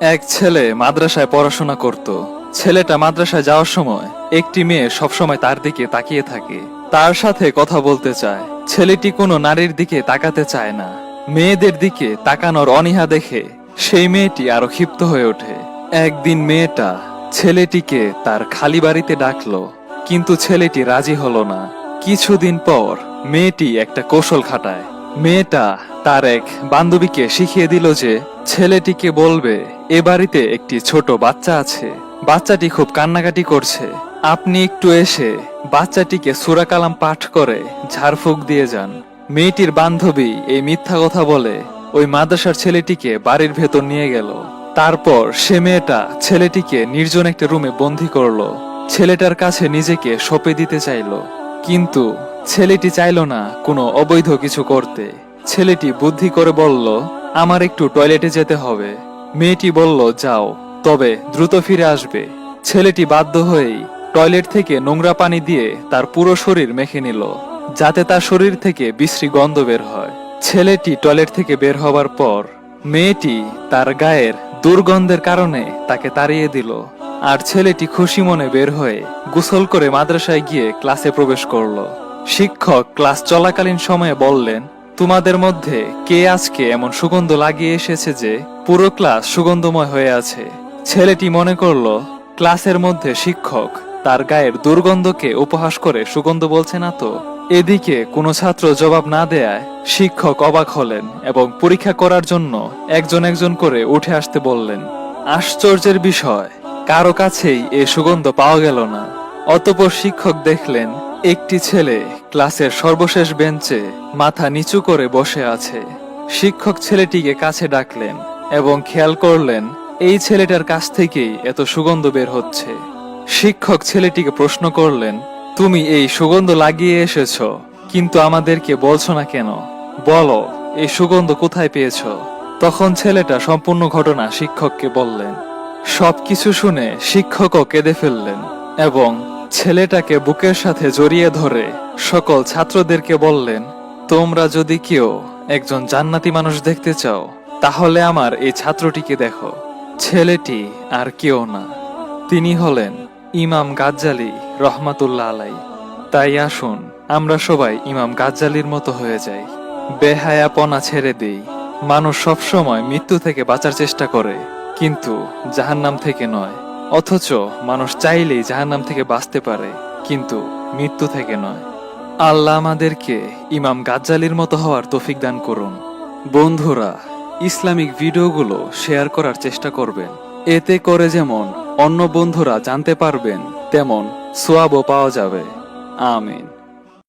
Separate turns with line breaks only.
এক ছেলে মাদ্রাসায় পড়াশোনা করত। ছেলেটা মাদ্রাসায় যাওয়ার সময় একটি মেয়ে সবসময় তার দিকে তাকিয়ে থাকে। তার সাথে কথা বলতে চায়। ছেলেটি কোনো নারীর দিকে তাকাতে চায় না। মেয়েদের দিকে তাকানোর অনীহা দেখে সেই মেয়েটি আরও ক্ষিপ্ত হয়ে ওঠে। একদিন মেয়েটা ছেলেটিকে তার খালি বাড়িতে ডাকলো, কিন্তু ছেলেটি রাজি হলো না। কিছুদিন পর মেয়েটি একটা কৌশল খাটায়। মেয়েটা তার এক বান্ধবীকে শিখিয়ে দিল যে ছেলেটিকে বলবে, এ বাড়িতে একটি ছোট বাচ্চা আছে। বাচ্চাটি খুব কান্নাকাটি করছে। আপনি একটু এসে বাচ্চাটিকে সুরা কালাম পাঠ করে ঝাড়ফুঁক দিয়ে যান। মেয়েটির বান্ধবী এই মিথ্যা কথা বলে ওই মাদ্রাসার ছেলেটিকে বাড়ির ভেতর নিয়ে গেল। তারপর সে মেয়েটা ছেলেটিকে নির্জন একটা রুমে বন্দি করল। ছেলেটার কাছে নিজেকে সঁপে দিতে চাইলো। কিন্তু ছেলেটি চাইলো না কোনো অবৈধ কিছু করতে। ছেলেটি বুদ্ধি করে বলল আমার একটু টয়লেটে যেতে হবে। মেয়েটি বলল, যাও। তবে দ্রুত ফিরে আসবে। ছেলেটি বাধ্য হয়েই টয়লেট থেকে নোংরা পানি দিয়ে তার পুরো শরীর মেখে নিল, যাতে তার শরীর থেকে বিশ্রী গন্ধ বের হয়। ছেলেটি টয়লেট থেকে বের হবার পর মেয়েটি তার গায়ের দুর্গন্ধের কারণে তাকে তাড়িয়ে দিল আর ছেলেটি খুশি মনে বের হয়ে গোসল করে মাদ্রাসায় গিয়ে ক্লাসে প্রবেশ করল। শিক্ষক ক্লাস চলাকালীন সময়ে বললেন তোমাদের মধ্যে কে আজকে এমন সুগন্ধ লাগিয়ে এসেছে যে পুরো ক্লাস সুগন্ধময় হয়ে আছে? ছেলেটি মনে করল, ক্লাসের মধ্যে শিক্ষক তার গায়ের দুর্গন্ধকে উপহাস করে সুগন্ধ বলছে না তো? এদিকে কোনো ছাত্র জবাব না দেয়ায় শিক্ষক অবাক হলেন এবং পরীক্ষা করার জন্য একজন একজন করে উঠে আসতে বললেন, আশ্চর্যের বিষয়, কারও কাছেই এ সুগন্ধ পাওয়া গেল না। অতপর শিক্ষক দেখলেন একটি ছেলে ক্লাসের সর্বশেষ বেঞ্চে মাথা নিচু করে বসে আছে। শিক্ষক ছেলেটিকে কাছে ডাকলেন এবং খেয়াল করলেন, এই ছেলেটার কাছ থেকেই এত সুগন্ধ বের হচ্ছে। শিক্ষক ছেলেটিকে প্রশ্ন করলেন, তুমি এই সুগন্ধ লাগিয়ে এসেছ, কিন্তু আমাদেরকে বলছো না কেন? বলো, এই সুগন্ধ কোথায় পেয়েছ? তখন ছেলেটা সম্পূর্ণ ঘটনা শিক্ষককে বললেন। সবকিছু শুনে শিক্ষকও কেঁদে ফেললেন এবং ছেলেটাকে বুকের সাথে জড়িয়ে ধরে সকল ছাত্রদেরকে বললেন, তোমরা যদি কেউ একজন জান্নাতি মানুষ দেখতে চাও, তাহলে আমার এই ছাত্রটিকে দেখো। ছেলেটি আর কেউ না। তিনি হলেন ইমাম গাজ্জালি রহমাতুল্লাহ আলাই তাই আসুন, আমরা সবাই ইমাম গাজ্জালির মতো হয়ে যাই। বেহায়াপনা ছেড়ে দেই। মানুষ সবসময় মৃত্যু থেকে বাঁচার চেষ্টা করে, কিন্তু জাহান্নাম থেকে নয়। অথচ মানুষ চাইলেই জাহান্নাম থেকে বাঁচতে পারে, কিন্তু মৃত্যু থেকে নয়। আল্লাহ আমাদেরকে ইমাম গাজ্জালির মতো হওয়ার তৌফিক দান করুন। বন্ধুরা, ইসলামিক ভিডিওগুলো শেয়ার করার চেষ্টা করবেন। এতে করে যেমন অন্য বন্ধুরা জানতে পারবেন, তেমন সোয়াবও পাওয়া যাবে। আমিন।